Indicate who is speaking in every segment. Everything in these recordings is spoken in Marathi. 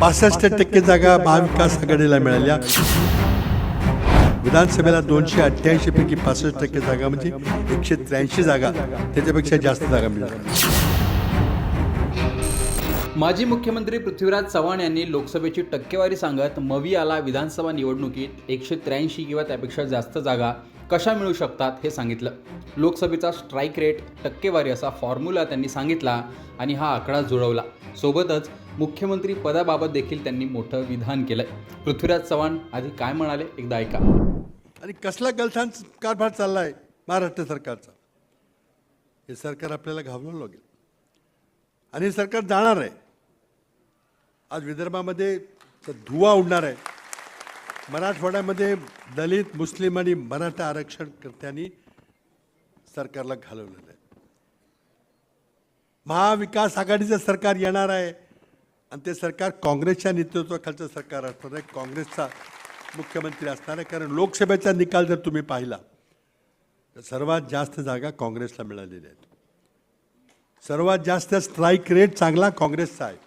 Speaker 1: पासष्ट टक्के जागा महाविकास आघाडीला मिळाल्या. विधानसभेला दोनशे अठ्ठ्याऐंशी पैकी पासष्ट टक्के जागा म्हणजे एकशे त्र्याऐंशी जागा त्याच्यापेक्षा जास्त जागा मिळाल्या.
Speaker 2: माजी मुख्यमंत्री पृथ्वीराज चव्हाण यांनी लोकसभेची टक्केवारी सांगत मवियाला विधानसभा निवडणुकीत एकशे त्र्याऐंशी किंवा त्यापेक्षा जास्त जागा कशा मिळू शकतात हे सांगितलं. लोकसभेचा स्ट्राईक रेट टक्केवारी असा फॉर्म्युला त्यांनी सांगितला आणि हा आकडा जुळवला. सोबतच मुख्यमंत्री पदाबाबत देखील त्यांनी मोठं विधान केलंय. पृथ्वीराज चव्हाण आधी काय म्हणाले एकदा ऐका.
Speaker 1: आणि कसला गलथान कारभार चाललाय महाराष्ट्र सरकारचा? हे सरकार आपल्याला घाबरवलं लागेल. आणि हे सरकार जाणार आहे. आज विदर्भामध्ये धुवा उडणार आहे. मराठवाड्यामध्ये दलित मुस्लिम आणि मराठा आरक्षणकर्त्यांनी सरकारला घालवलेलं आहे. महाविकास आघाडीचं सरकार येणार आहे आणि ते सरकार काँग्रेसच्या नेतृत्वाखालचं सरकार असणार आहे. काँग्रेसचा मुख्यमंत्री असणार आहे. कारण लोकसभेचा निकाल जर तुम्ही पाहिला तर सर्वात जास्त जागा काँग्रेसला मिळालेल्या आहेत. सर्वात जास्त स्ट्राईक रेट चांगला काँग्रेसचा आहे.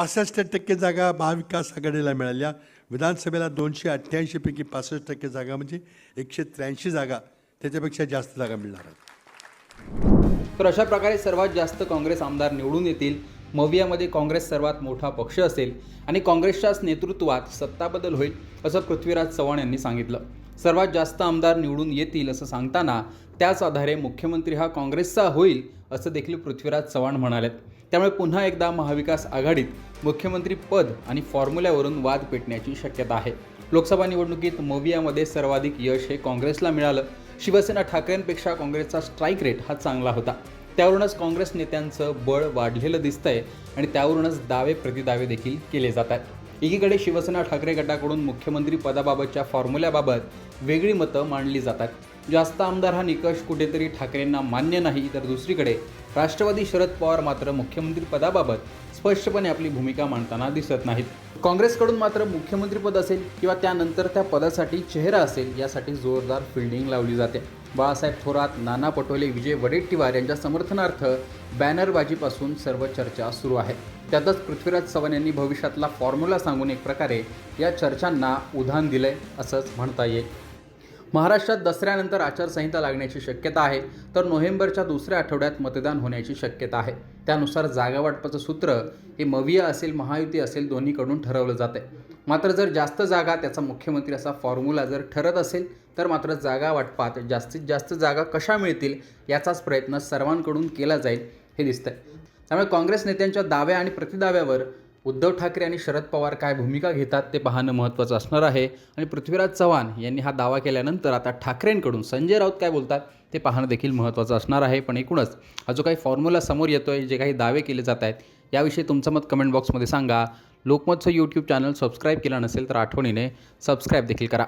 Speaker 1: पासष्ट टक्के जागा महाविकास आघाडीला मिळाल्या. विधानसभेला दोनशे अठ्ठ्याऐंशीपैकी पासष्ट टक्के जागा म्हणजे एकशे त्र्याऐंशी जागा त्याच्यापेक्षा जास्त जागा मिळणार आहेत.
Speaker 2: तर अशा प्रकारे सर्वात जास्त काँग्रेस आमदार निवडून येतील. मवियामध्ये काँग्रेस सर्वात मोठा पक्ष असेल आणि काँग्रेसच्याच नेतृत्वात सत्ताबदल होईल असं पृथ्वीराज चव्हाण यांनी सांगितलं. सर्वात जास्त आमदार निवडून येतील असं सांगताना त्याच आधारे मुख्यमंत्री हा काँग्रेसचा होईल असं देखील पृथ्वीराज चव्हाण म्हणालेत. त्यामुळे पुन्हा एकदा महाविकास आघाडीत मुख्यमंत्री पद आणि फॉर्म्युल्यावरून वाद पेटण्याची शक्यता आहे. लोकसभा निवडणुकीत मोवियामध्ये सर्वाधिक यश हे काँग्रेसला मिळालं. शिवसेना ठाकरेंपेक्षा काँग्रेसचा स्ट्राईक रेट हा चांगला होता. त्यावरूनच काँग्रेस नेत्यांचं बळ वाढलेलं दिसतंय आणि त्यावरूनच दावे प्रतिदावे देखील केले जात आहेत. एकीकडे शिवसेना ठाकरे गटाकडून मुख्यमंत्री पदाबाबतच्या फॉर्म्युल्याबाबत वेगळी मतं मांडली जातात जास्त आमदार हा निकष कुठेतरी ठाकरेंना मान्य नाही तर दुसरीकडे राष्ट्रवादी शरद पवार मात्र मुख्यमंत्रीपदाबाबत स्पष्टपणे आपली भूमिका मांडताना दिसत नाहीत. काँग्रेसकडून मात्र मुख्यमंत्रीपद असेल किंवा त्यानंतर त्या पदासाठी चेहरा असेल यासाठी जोरदार फिल्डिंग लावली जाते. बाळासाहेब थोरात नाना पटोले विजय वडेट्टीवार यांच्या समर्थनार्थ बॅनरबाजीपासून सर्व चर्चा सुरू आहे. त्यातच पृथ्वीराज चव्हाण यांनी भविष्यातला फॉर्म्युला सांगून एक प्रकारे या चर्चांना उधाण दिलंय असंच म्हणता येईल. महाराष्ट्रात दसऱ्यानंतर आचारसंहिता लागण्याची शक्यता आहे तर नोव्हेंबरच्या दुसऱ्या आठवड्यात मतदान होण्याची शक्यता आहे. त्यानुसार जागा वाटपाचं सूत्र हे मविया असेल महायुती असेल दोन्हीकडून ठरवलं जाते मात्र जर जास्त जागा त्याचा मुख्यमंत्री असा फॉर्म्युला जर ठरत असेल तर मात्र जागा वाटपात जास्तीत जास्त जागा कशा मिळतील याचाच प्रयत्न सर्वांकडून केला जाईल हे दिसतंय. त्यामुळे काँग्रेस नेत्यांच्या दाव्या आणि प्रतिदाव्यावर उद्धव ठाकरे आणि शरद पवार काय भूमिका घेतात ते पाहणं महत्त्वाचं असणार आहे. आणि पृथ्वीराज चव्हाण यांनी हा दावा केल्यानंतर आता ठाकरेंकडून संजय राऊत काय बोलतात ते पाहणं देखील महत्त्वाचं असणार आहे. पण एकूणच हा जो काही फॉर्म्युला समोर येतो आहे जे काही दावे केले जात आहेत याविषयी तुमचं मत कमेंट बॉक्समध्ये सांगा. लोकमतचं यूट्यूब चॅनल सबस्क्राईब केलं नसेल तर आठवणीने सबस्क्राईब देखील करा.